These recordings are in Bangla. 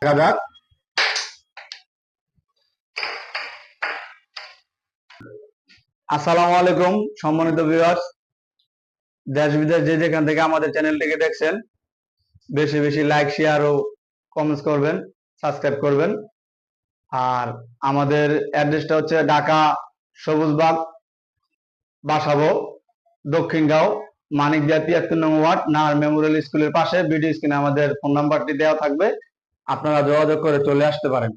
দেখা যাক আসসালামু আলাইকুম, সম্মানিত ভিউয়ার্স দেশ বিদেশ যে যেখান থেকে আমাদের চ্যানেলটিকে দেখছেন, বেশি বেশি লাইক শেয়ার ও কমেন্টস করবেন সাবস্ক্রাইব করবেন। আর আমাদের অ্যাড্রেসটা হচ্ছে ঢাকা সবুজবাগ বাসাবো, দক্ষিণগাঁও। মানিকদিয়া তিয়াত্তর নং ওয়ার্ড, নাহার মেমোরিয়াল স্কুলের পাশে, ভিডিও স্ক্রিনে আমাদের ফোন নাম্বারটি দেওয়া থাকবে। আপনারা যোগাযোগ করে চলে আসতে পারেন।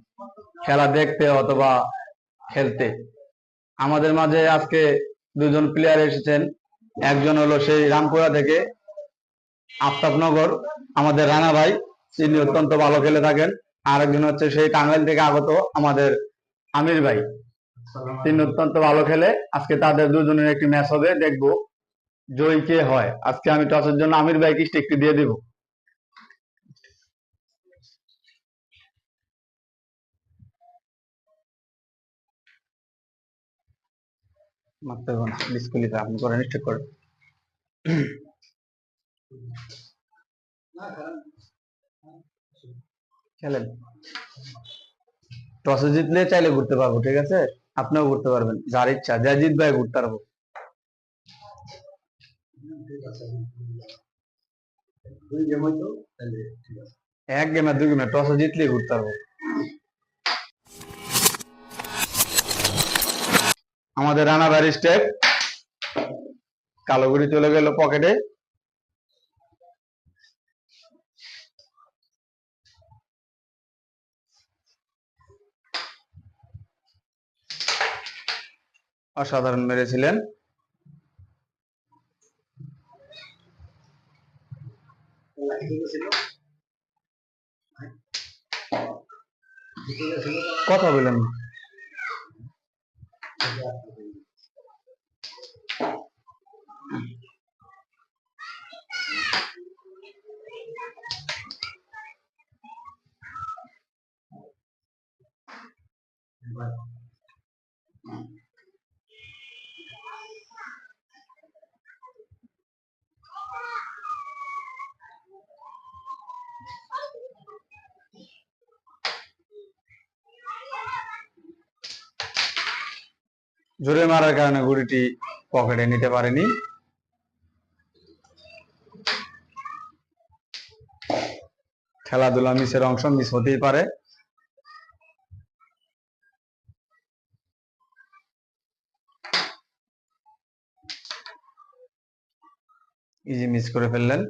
খেলা দেখতে অথবা খেলতে। আমাদের মাঝে আজকে দুজন প্লেয়ার এসেছেন। একজন হলো সেই রামপুরা থেকে আফতাবনগর, আমাদের রানা ভাই তিনি অত্যন্ত ভালো খেলে থাকেন। আর একজন হচ্ছে সেই টাঙ্গাইল থেকে আগত আমাদের আমির ভাই। তিনি অত্যন্ত ভালো খেলে। আজকে তাদের দুজনের একটি ম্যাচ হবে, দেখব। জয়ী কে হয়? আজকে আমি টসের জন্য আমির ভাইকে স্টিকটি দিয়ে দিব। টসে জিতলে চাইলে ঘুরতে পারব, ঠিক আছে? আপনিও ঘুরতে পারবেন, যার ইচ্ছা যা জিতবে, ঘুরতে পারব। এক গেমে দুই গেমে টসে জিতলে ঘুরতে পারব। আমাদের স্টেপ চলে গেল পকেটে অসাধারণ মেরেছিলেন। কথা বলেন না। জোরে মারার কারণে গুড়িটি পকেটে নিতে পারেনি। খেলাধুলা মিসের অংশ মিস হতেই পারে। ইজি মিস করে ফেললেন।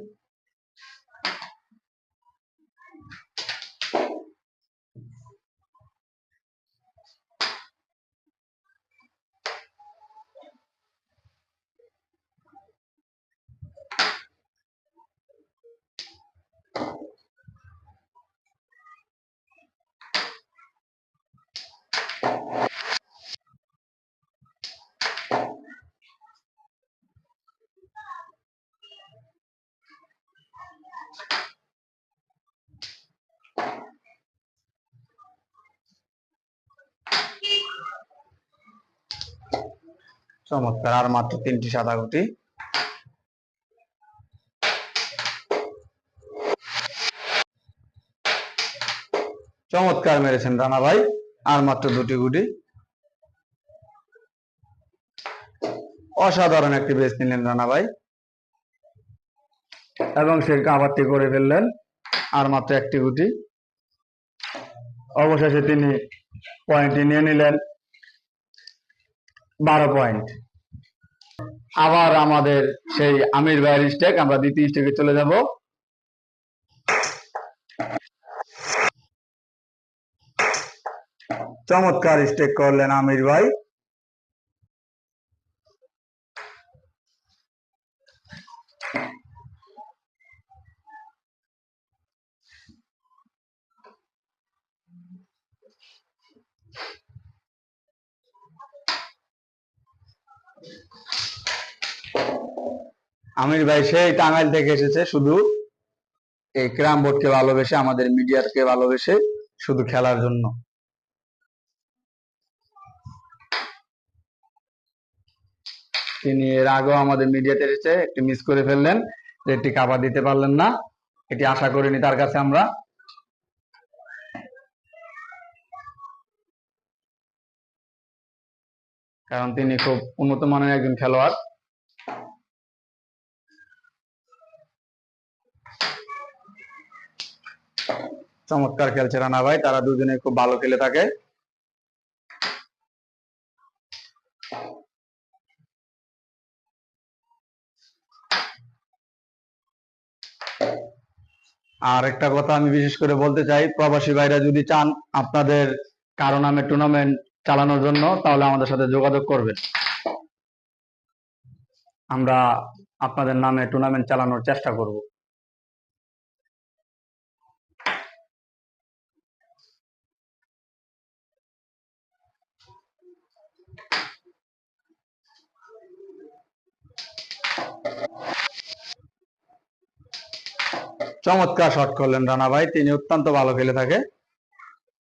চমৎকার। আর মাত্র তিনটি সাদা গুটি। চমৎকার মেরেছেন রানা ভাই। আর মাত্র দুটি গুটি। অসাধারণ একটি বেস নিলেন রানা ভাই। এবং সে কাবারটি করে ফেললেন। আর মাত্র একটি গুটি। অবশেষে তিনি পয়েন্টটি নিয়ে নিলেন। বারো পয়েন্ট আবার আমাদের সেই আমির ভাইয়ের স্টেক আমরা দ্বিতীয় স্টেকে চলে যাব। চমৎকার স্টেক করলেন আমির ভাই। আমির ভাই সেই টাঙ্গাইল থেকে এসেছে, শুধু এই ক্রাম বোর্ডকে ভালোবেসে, আমাদের মিডিয়াকে ভালোবেসে শুধু খেলার জন্য। তিনি এর আগেও আমাদের মিডিয়াতে এসেছে, একটি মিস করে ফেললেন রেডটি কাবার দিতে পারলেন না, এটি আশা করিনি তার কাছে আমরা। কারণ তিনি খুব উন্নত মানের একজন খেলোয়াড়। চমৎকার খেলছে রানা ভাই, তারা দুজনে খুব ভালো খেলে থাকে। আর একটা কথা আমি বিশেষ করে বলতে চাই, প্রবাসী ভাইরা যদি চান আপনাদের কারও নামে টুর্নামেন্ট চালানোর জন্য, তাহলে আমাদের সাথে যোগাযোগ করবেন। আমরা আপনাদের নামে টুর্নামেন্ট চালানোর চেষ্টা করব। চমৎকার শট করলেন রানা ভাই, তিনি অত্যন্ত ভালো খেলে থাকে।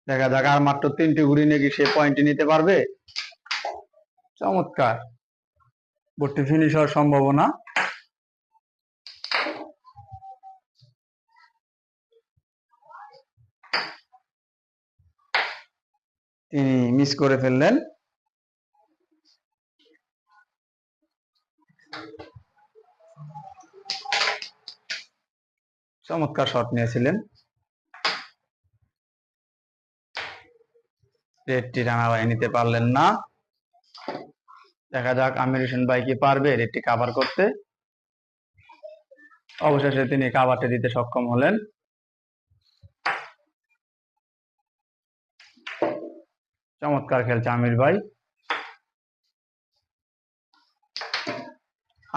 দেখা যাক আর মাত্র তিনটি ঘুরি নাকি সে পয়েন্টটি নিতে পারবে। চমৎকার। বোর্ডটি ফিনিশ হওয়ার সম্ভাবনা। তিনি মিস করে ফেললেন। চমৎকার শট নিয়েছিলেন। রেডটি রানা ভাই নিতে পারলেন না। দেখা যাক আমির হোসেন ভাই কি পারবে রেডটি কাভার করতে। অবশেষে তিনি কাভারটি দিতে সক্ষম হলেন। চমৎকার খেলছে আমির ভাই।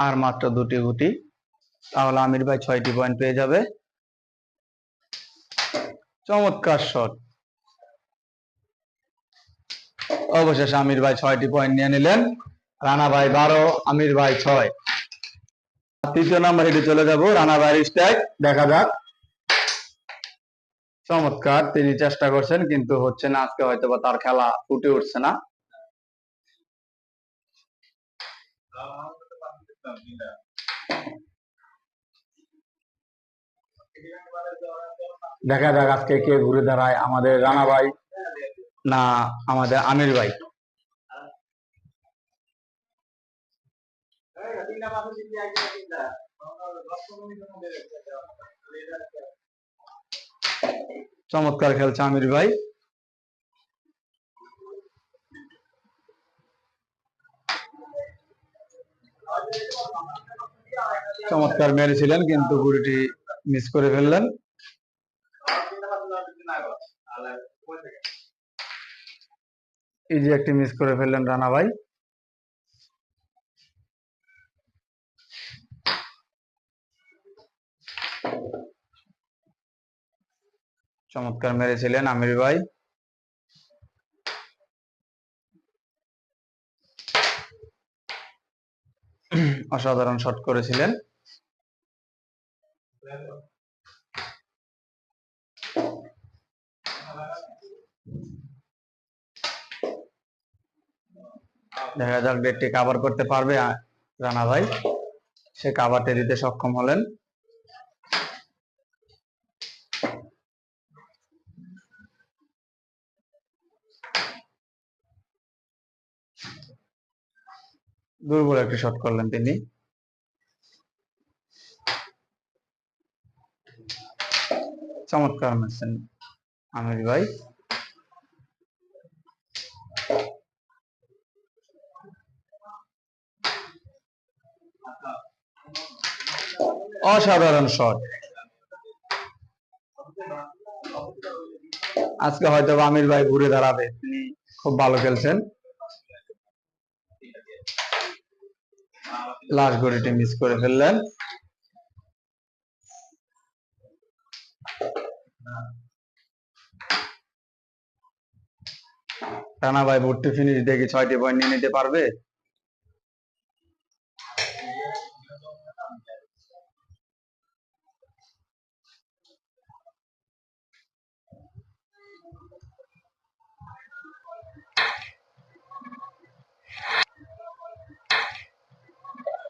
আর মাত্র দুটি গুটি, তাহলে আমির ভাই ছয়টি পয়েন্ট পেয়ে যাবে। চমৎকার শট অবশেষে আমির ভাই ছয়টি পয়েন্ট নিয়ে নিলেন। রানা ভাই বারো, আমির ভাই ছয়। তৃতীয় নাম্বার হেঁটে চলে যাব, রানা ভাইয়ের স্ট্রাইক দেখা যাক। চমৎকার, তিনি চেষ্টা করছেন, কিন্তু হচ্ছে না, আজকে হয়তো বা তার খেলা ফুটে উঠছে না। দেখা যাক আজকে কে ঘুরে দাঁড়ায়। আমাদের রানা ভাই না, আমাদের আমির ভাই। চমৎকার খেলছে আমির ভাই। চমৎকার মেরেছিলেন, কিন্তু গুড়িটি মিস করে ফেললেন। ইজি একটি মিস করে ফেললেন রানা ভাই। চমৎকার মেরেছিলেন আমির ভাই। অসাধারণ শট করেছিলেন। দেখা যাক ডেটটি কাভার করতে পারবে রানা ভাই। সে কাভারটি দিতে সক্ষম হলেন। দুর্বল একটি শট করলেন তিনি। চমৎকার আমির ভাই। অসাধারণ শট। আজকে হয়তো আমির ভাই ঘুরে দাঁড়াবে। তিনি খুব ভালো খেলছেন। লাস্ট গড়িটি মিস করে ফেললেন। টানা ভাই ভর্তি ফিনিশ দেখি ছয়টি পয়েন্ট নিয়ে নিতে পারবে?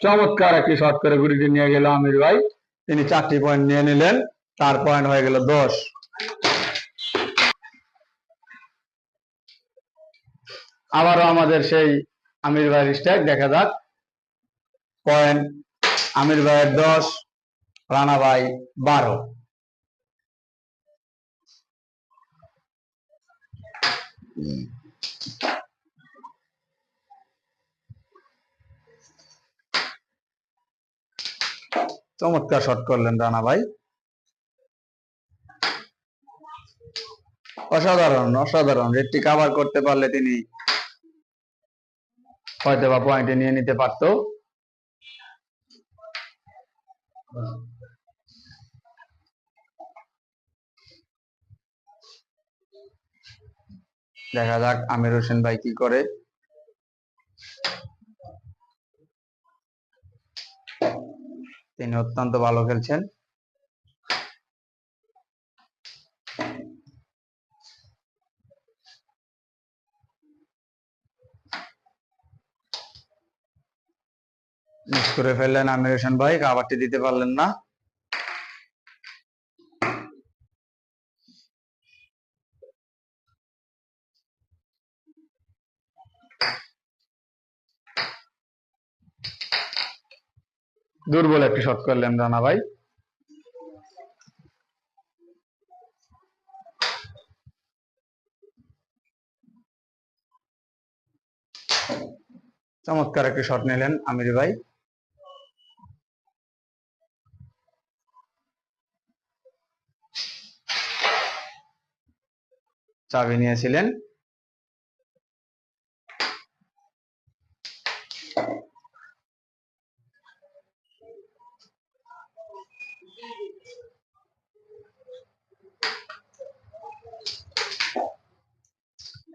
চমৎকার একটি শট করে গুড়িটি নিয়ে গেল আমির ভাই। তিনি চারটি পয়েন্ট নিয়ে নিলেন, তার পয়েন্ট হয়ে গেল দশ। আবারও আমাদের সেই আমির ভাইয়ের স্ট্যাক দেখা যাক। পয়েন্ট আমির ভাইয়ের দশ, রানা ভাই বারো। চমৎকার শট করলেন রানা ভাই। অসাধারণ অসাধারণ। রেডটি কাভার করতে পারলে তিনি হয়তো বা পয়েন্টে নিয়ে নিতে পারতো। দেখা যাক আমির হোসেন ভাই কি করে। তিনি অত্যন্ত ভালো খেলছেন। মিস করে ফেললেন আমির হোসেন ভাই খাবারটি দিতে পারলেন না। দুর্বল একটি শট করলেন রানা ভাই। চমৎকার একটি শট নিলেন আমির ভাই। চাবি নিয়েছিলেন।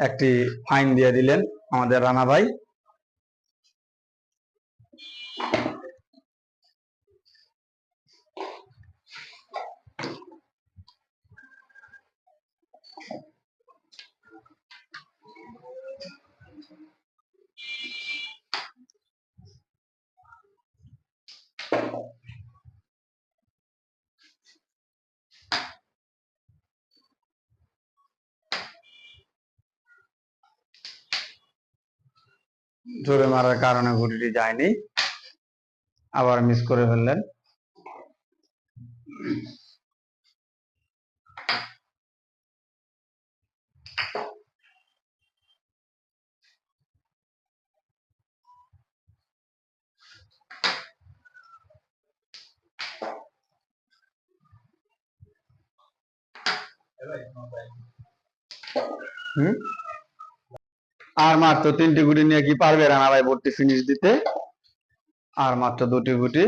একটি ফাইন দিয়ে দিলেন আমাদের রানা ভাই। জোরে মারার কারণে ঘুড়িটি যায়নি। আবার মিস করে ফেললেন। হুম? আর মাত্র তিনটি গুটি নিয়ে কি পারবে রানা ভাই ভর্তি ফিনিশ দিতে? আর মাত্র দুটি গুটি।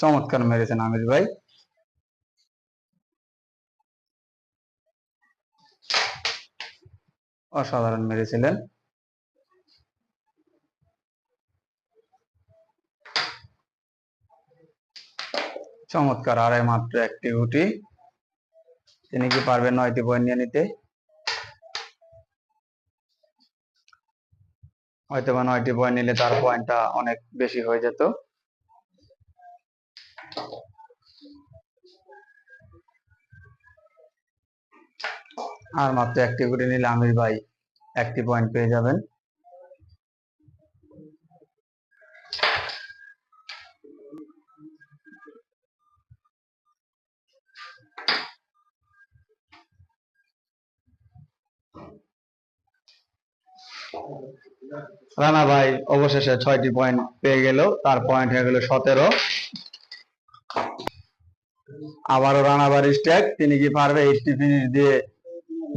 চমৎকার মেরেছেন আমির ভাই। অসাধারণ মেরেছিলেন। চমৎকার, আড়াই মাত্র একটি গুটি। তিনি কি পারবেন নয়টি পয়েন্ট নিয়ে নিতে? হয়তো বা নয়টি পয়েন্ট নিলে তার পয়েন্টটা অনেক বেশি হয়ে যেত। আর মাত্র একটি করে নিলে আমির ভাই একটি পয়েন্ট পেয়ে যাবেন। রানা ভাই অবশেষে ছয়টি পয়েন্ট পেয়ে গেল, তার পয়েন্ট হয়ে গেল সতেরো। আবারও রানা বাড়ি স্ট্যাক তিনি কি পারবে? এইচটি ফিনিশ দিয়ে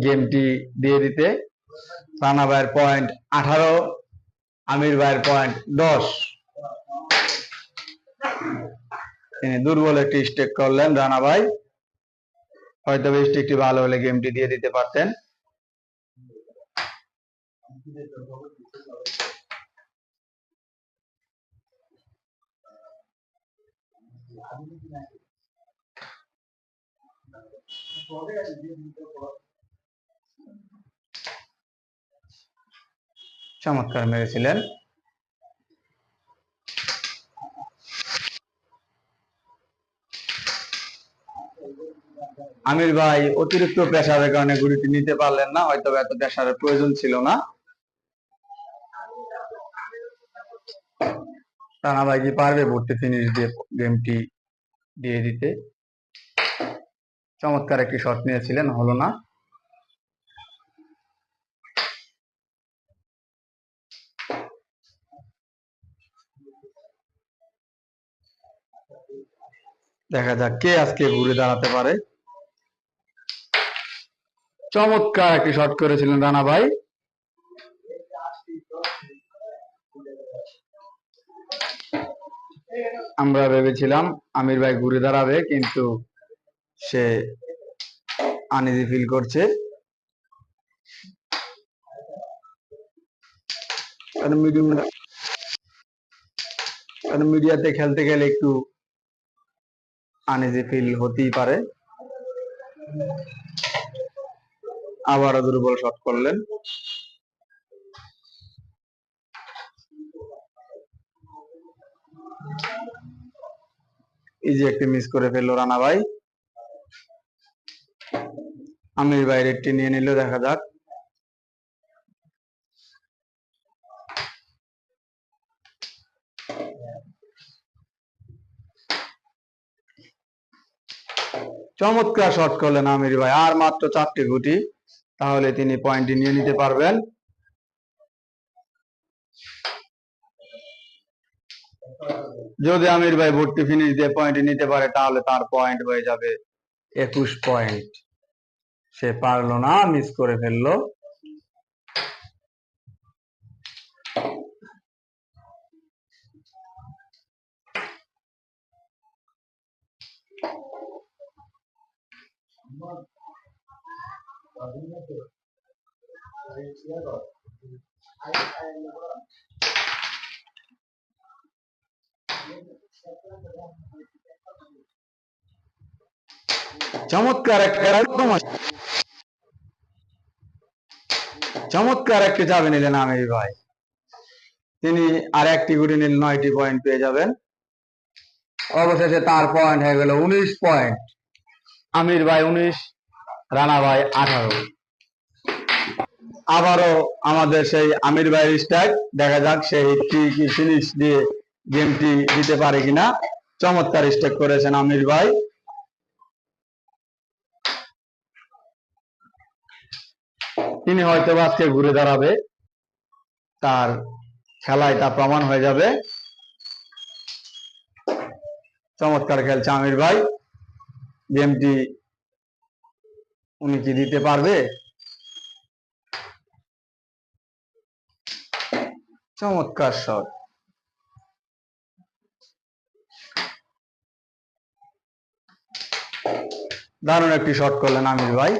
গেমটি দিয়ে দিতে। রানা ভাইয়ের পয়েন্ট আঠারো, আমির ভাইয়ের পয়েন্ট দশ। তিনি দুর্বল একটি স্টেক করলেন রানা ভাই। হয়তো স্টেকটি ভালো হলে গেমটি দিয়ে দিতে পারতেন। চমৎকার মেরেছিলেন। আমির ভাই, অতিরিক্ত প্রেসারের কারণে গুড়িটি নিতে পারলেন না হয়তো এত প্রেসারের প্রয়োজন ছিল না। রানা ভাই কি পারবে ভর্তি ফিনিশ দিয়ে গেমটি দিয়ে দিতে? চমৎকার একটি শট নিয়েছিলেন, হলো না। দেখা যাক কে আজকে ঘুরে দাঁড়াতে পারে। চমৎকার একটি শট করেছিলেন রানা ভাই। আমরা ভেবেছিলাম আমির ভাই ঘুরে দাঁড়াবে, কিন্তু সে আনইজি ফিল করছে। মিডিয়াতে খেলতে গেলে একটু আনইজি ফিল হতেই পারে। আবারও দুর্বল শট করলেন। ইজি একটি মিস করে ফেলল রানা ভাই। আমির ভাই রেডটি নিয়ে নিল, দেখা যাক। চমৎকার শট করলেন আমির ভাই। আর মাত্র চারটি গুটি, তাহলে তিনি পয়েন্টটি নিয়ে নিতে পারবেন। যদি আমির ভাই ভর্তি ফিনিশ দিয়ে পয়েন্ট নিতে পারে, তাহলে তার পয়েন্ট হয়ে যাবে একুশ পয়েন্ট সে পারল না মিস করে ফেলল। চমৎকার একটা চমৎকার একটি চাবি নিলেন আমির ভাই তিনি আর একটি গুটি নিলে নয়টি পয়েন্ট পেয়ে যাবেন অবশেষে তার পয়েন্ট হয়ে গেল উনিশ পয়েন্ট আমির ভাই উনিশ, রানা ভাই আঠারো। আবারও আমাদের সেই আমির ভাইয়ের স্ট্রাইক, দেখা যাক সেই কি ফিনিশ দিয়ে গেমটি দিতে পারে কিনা। চমৎকার স্ট্রাইক করেছেন আমির ভাই। তিনি হয়তো আজকে ঘুরে দাঁড়াবে। তার খেলায় তা প্রমাণ হয়ে যাবে। চমৎকার খেলছে আমির ভাই। গেমটি উনি কি দিতে পারবে? চমৎকার শট। দারুণ একটি শট করলেন আমির ভাই।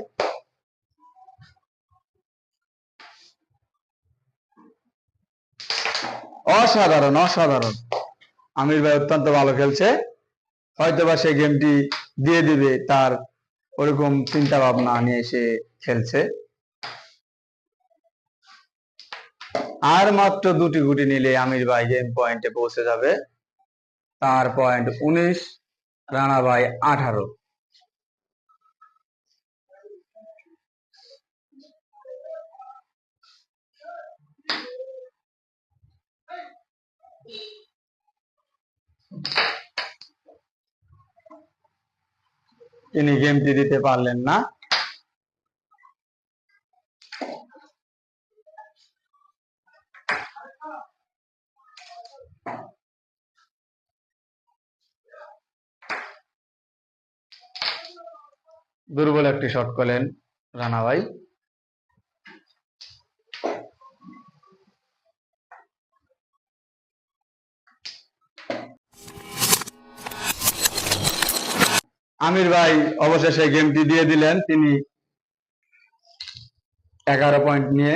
অসাধারণ অসাধারণ। আমির ভাই অত্যন্ত ভালো খেলছে। হয়তোবা সেই গেমটি দিয়ে দেবে তার ওরকম চিন্তা ভাবনা নিয়ে এসে খেলছে। আর মাত্র দুটি গুটি নিলে আমির ভাই গেম পয়েন্টে পৌঁছে যাবে। তার পয়েন্ট উনিশ, রানা ভাই আঠারো। তিনি গেমটি দিতে পারলেন না। দুর্বল একটি শট করলেন রানা আমির ভাই অবশেষে গেমটি দিয়ে দিলেন। তিনি এগারো পয়েন্ট নিয়ে